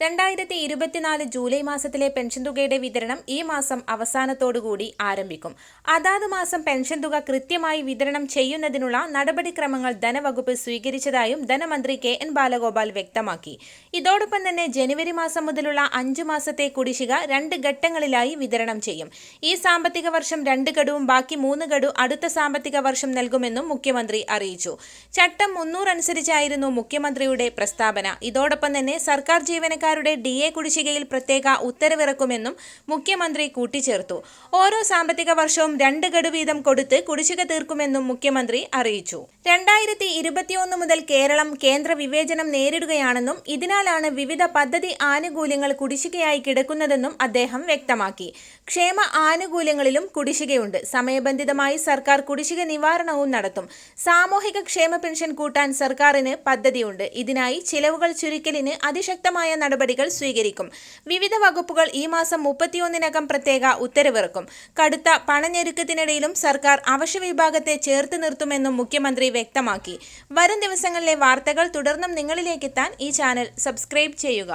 രണ്ടായിരത്തി ഇരുപത്തിനാല് ജൂലൈ മാസത്തിലെ പെൻഷൻ തുകയുടെ വിതരണം ഈ മാസം അവസാനത്തോടുകൂടി ആരംഭിക്കും. അതാത് മാസം പെൻഷൻ തുക കൃത്യമായി വിതരണം ചെയ്യുന്നതിനുള്ള നടപടിക്രമങ്ങൾ ധനവകുപ്പ് സ്വീകരിച്ചതായും ധനമന്ത്രി കെ എൻ ബാലഗോപാൽ വ്യക്തമാക്കി. ഇതോടൊപ്പം തന്നെ ജനുവരി മാസം മുതലുള്ള അഞ്ചു മാസത്തെ കുടിശ്ശിക രണ്ട് ഘട്ടങ്ങളിലായി വിതരണം ചെയ്യും. ഈ സാമ്പത്തിക വർഷം രണ്ട് ഗഡുവും ബാക്കി മൂന്ന് ഗഡു അടുത്ത സാമ്പത്തിക വർഷം നൽകുമെന്നും മുഖ്യമന്ത്രി അറിയിച്ചു. ചട്ടം മുന്നൂറ് അനുസരിച്ചായിരുന്നു മുഖ്യമന്ത്രിയുടെ പ്രസ്താവന. ഇതോടൊപ്പം തന്നെ സർക്കാർ ജീവനക്കാരുടെ ഡി എ കുടിശ്ശികയിൽ പ്രത്യേക ഉത്തരവിറക്കുമെന്നും മുഖ്യമന്ത്രി കൂട്ടിച്ചേർത്തു. ഓരോ സാമ്പത്തിക വർഷവും രണ്ട് ഗഡു വീതം കൊടുത്ത് കുടിശ്ശിക തീർക്കുമെന്നും മുഖ്യമന്ത്രി അറിയിച്ചു. രണ്ടായിരത്തി ഇരുപത്തിയൊന്ന് മുതൽ കേരളം കേന്ദ്ര വിവേചനം നേരിടുകയാണെന്നും ഇതിനാലാണ് വിവിധ പദ്ധതി ആനുകൂല്യങ്ങൾ കുടിശ്ശികയായി കിടക്കുന്നതെന്നും അദ്ദേഹം വ്യക്തമാക്കി. ക്ഷേമ ആനുകൂല്യങ്ങളിലും കുടിശ്ശികയുണ്ട്. സമയബന്ധിതമായി സർക്കാർ കുടിശ്ശിക നിവാരണവും നടത്തും. സാമൂഹിക ക്ഷേമ പെൻഷൻ കൂട്ടാൻ സർക്കാരിന് പദ്ധതിയുണ്ട്. ഇതിനായി ചിലവുകൾ ചുരുക്കലിന് അതിശക്തമായ നടപടികൾ സ്വീകരിക്കും. വിവിധ വകുപ്പുകൾ ഈ മാസം മുപ്പത്തിയൊന്നിനകം പ്രത്യേക ഉത്തരവിറക്കും. കടുത്ത പണഞ്ഞെരുക്കത്തിനിടയിലും സർക്കാർ അവശ്യ വിഭാഗത്തെ ചേർത്ത് നിർത്തുമെന്നും മുഖ്യമന്ത്രി വ്യക്തമാക്കി. വരും ദിവസങ്ങളിലെ വാർത്തകൾ തുടർന്നും നിങ്ങളിലേക്കെത്താൻ ഈ ചാനൽ സബ്സ്ക്രൈബ് ചെയ്യുക.